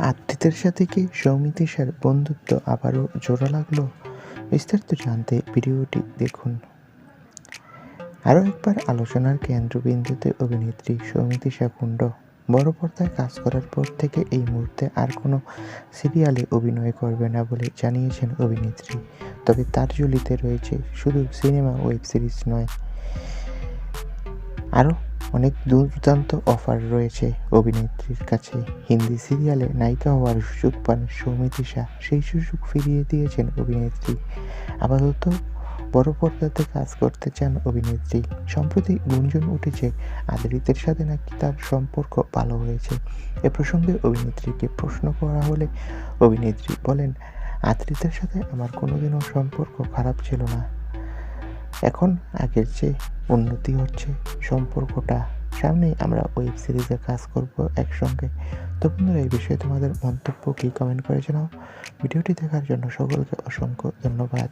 আত্মীয়দের সাথে কি সৌমিতিশার বন্ধুত্ব আবারও জোড়া লাগল? বিস্তারিত জানতে ভিডিওটি দেখুন। আরও একবার আলোচনার কেন্দ্রবিন্দুতে অভিনেত্রী সৌমিতিশা কুণ্ড বড় পর্দায় কাজ করার পর থেকে এই মুহূর্তে আর কোনো সিরিয়ালে অভিনয় করবে না বলে জানিয়েছেন অভিনেত্রী। তবে তার ঝুলিতে রয়েছে শুধু সিনেমা ওয়েব সিরিজ নয়। আরও অনেক দুর্দান্ত অফার রয়েছে। অভিনেত্রীর কাছে হিন্দি সিরিয়ালে নায়িকা হওয়ার সুযোগ পান সৌমিতিশা সেই সুযোগ ফিরিয়ে দিয়েছেন অভিনেত্রী। আপাতত বড় পর্দাতে কাজ করতে চান অভিনেত্রী। সম্প্রতি গুঞ্জন উঠেছে, আদরিতের সাথে নাকি তার সম্পর্ক ভালো হয়েছে। এ প্রসঙ্গে অভিনেত্রীকে প্রশ্ন করা হলে অভিনেত্রী বলেন, আদরিতের সাথে আমার কোনোদিনও সম্পর্ক খারাপ ছিল না। এখন আগের চেয়ে উন্নতি হচ্ছে। সম্পর্কটা সামনেই আমরা ওয়েব সিরিজে কাজ করব একসঙ্গে। তো বন্ধুরা, এই বিষয়ে তোমাদের মন্তব্য কি কমেন্ট করে জানাও। ভিডিওটি দেখার জন্য সকলকে অসংখ্য ধন্যবাদ।